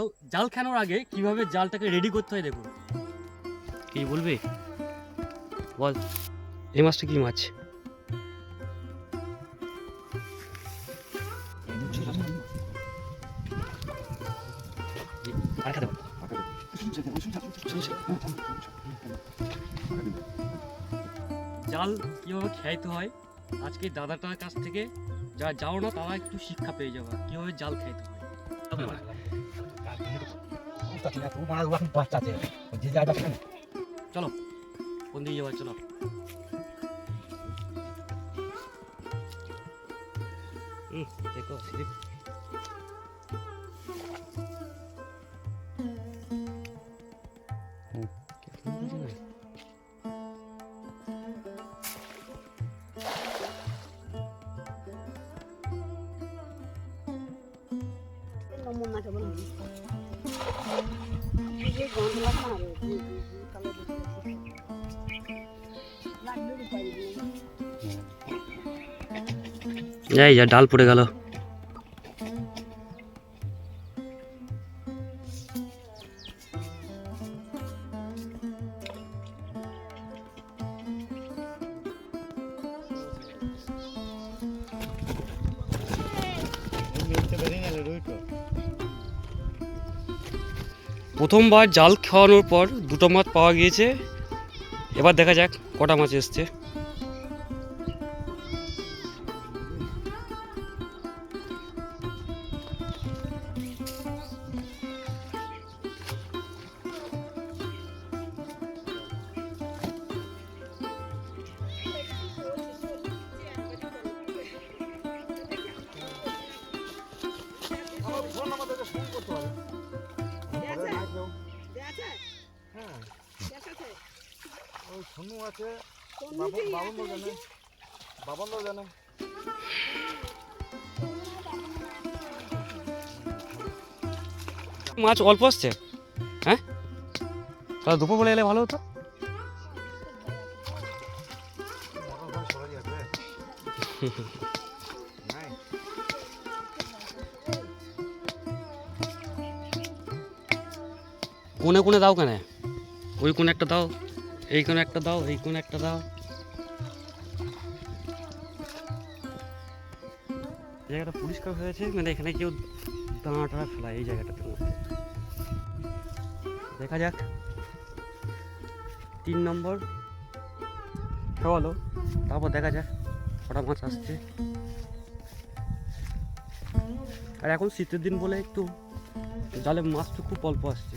তো জাল খানোর আগে কীভাবে জালটাকে রেডি করতে হয় দেখুন। কি বলবি? বল। এই মাছটা কি মাছ। জাল কীভাবে খেয়াইতে হয়? আজকে দাদাটার কাছ থেকে যারা যাও না তারা একটু শিক্ষা পেয়ে যাবে। কীভাবে জাল খাইতে হয়? চলো কোন দিকে যাবার চলো হুম দেখো স্লিপ নমুনাকে বলুন এই যে না এই- এই- এই কালো দেখতে লাগবে রে পাই দিয়ে। এই যা ডাল পড়ে গেল। প্রথমবার জাল খাওয়ানোর পর দুটো মাছ পাওয়া গিয়েছে। এবার দেখা যাক কটা মাছ এসছে। সোনু আছে। বাবন জানে। মাছ অল্প আসছে? হ্যাঁ? তাহলে দুপুর বলে এলে ভালো হতো। কোনে কোনে দাও কেন? ওই কোনে একটা দাও। এই কোনে একটা দাও, এই কোনে একটা দাও। জায়গাটা পরিষ্কার হয়েছে মানে এখানে কেউ দাঁড়া টাড়া ফেলায় এই জায়গাটাতে দেখা যাক। তিন নম্বর। খাওয়ালো তারপর দেখা যাক, কটা মাছ আসছে। আর এখন শীতের দিন বলে একটু, জালে মাছ তো খুব অল্প আসছে।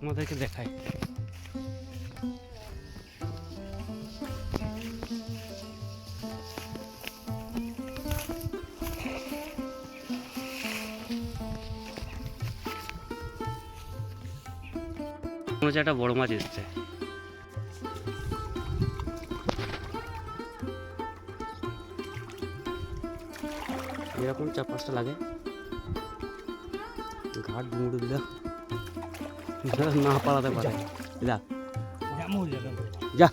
তোমাদেরকে দেখাই। মনে একটা বড় মাছ এসছে। এরকম চার পাঁচটা লাগে। ঘাট ডুমুড়ে দিলে না পালাতে পারে। যা। যা।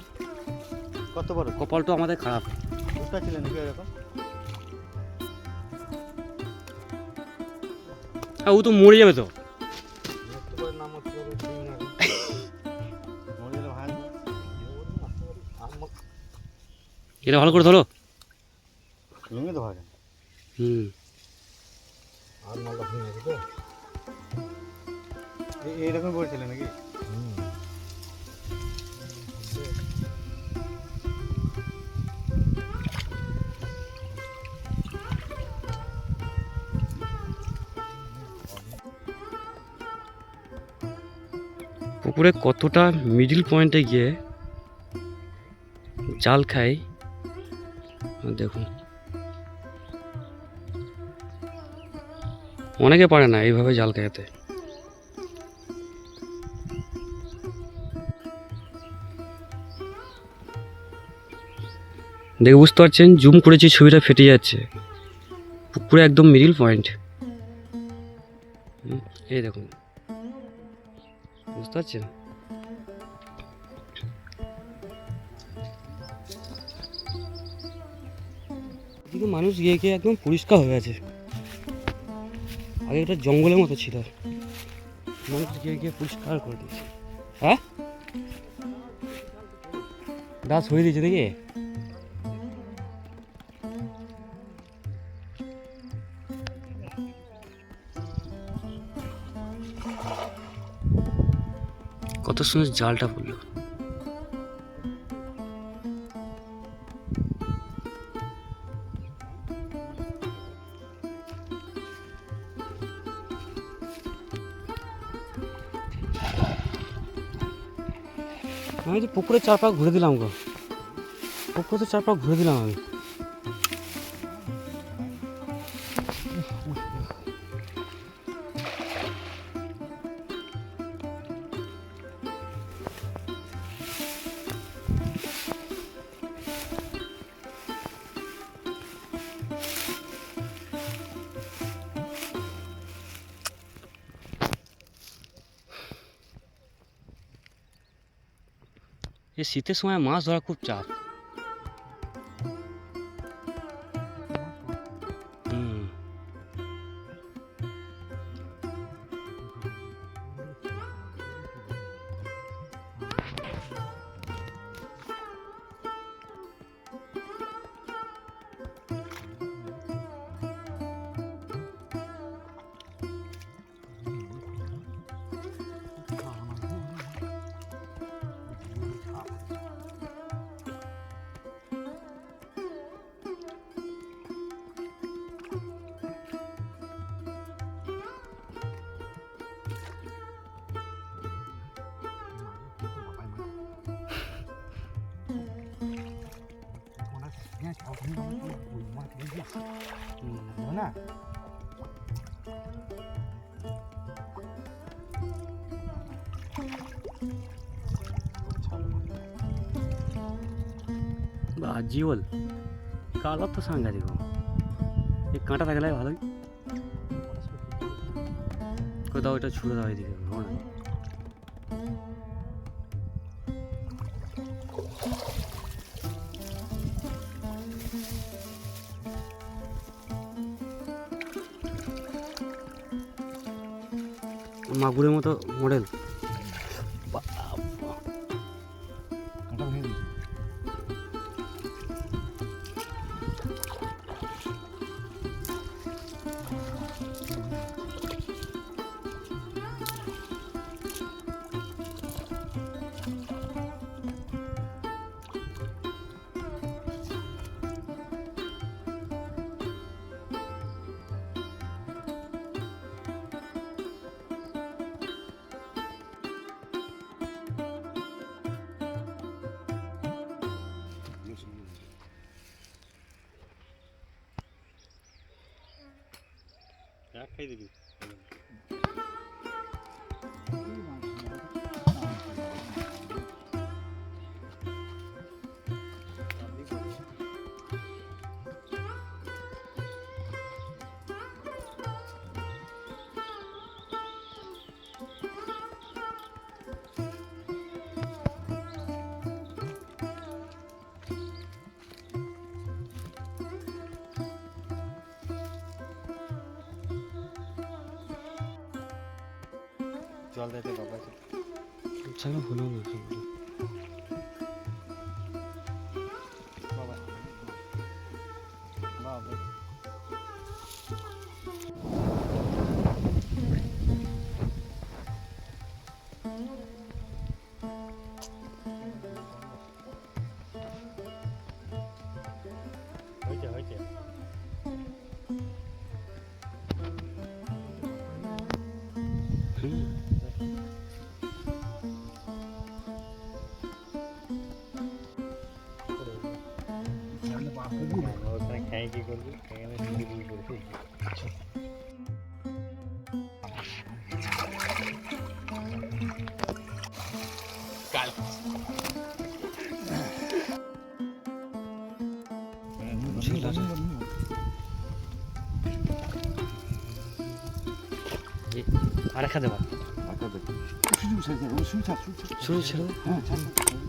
কত বড়? কপালটা আমাদের খারাপ। দুটা ছিল নাকি এরকম? ও তো মরে যাবে তো। এটা ভালো করে ধরো। তো হুম। আর মালটা ভেঙে গেছে তো। এইরকম করেছিল নাকি? পুকুরে কতটা মিডিল পয়েন্টে গিয়ে জাল খাই, দেখুন। অনেকে পারে না এইভাবে জাল খাইতে। দেখে বুঝতে পারছেন, জুম করেছি, ছবিটা ফেটে যাচ্ছে। পুকুরে একদম মিডিল পয়েন্ট এই দেখুন। বুঝতে পারছেন? এদিকে মানুষ গিয়ে গিয়ে একদম পরিষ্কার হয়ে আছে আগে একটা জঙ্গলের মতো ছিল। মানুষ গিয়ে গিয়ে পরিষ্কার করে দিয়েছে। হ্যাঁ? দাস হয়ে দিয়েছে দেখি। কত সুন্দর জালটা পড়ল। আমি তো পুকুরে চার পাক ঘুরে দিলাম গো। পুকুরে তো চার ঘুরে দিলাম আমি। এই শীতের সময় মাছ ধরা খুব চাপ না? বা জিওল কালার তো সাংঘাতিক। এই কাঁটা থাকলে ভালোই। কোথাও ওইটা ছুড়ে দাও এদিকে না মাগুরের মতো মডেল খাই দিবি জল দিতে বাবা ছাড়া হলো না ওখানে খেয়ে কি করবি এখানে ঢুকে ঢুকে করবি নাকি আর দেবা। আঁকা দেখ সুযোগ ছেড়ে দে, ওই সুই ছাড়, সুই ছাড়।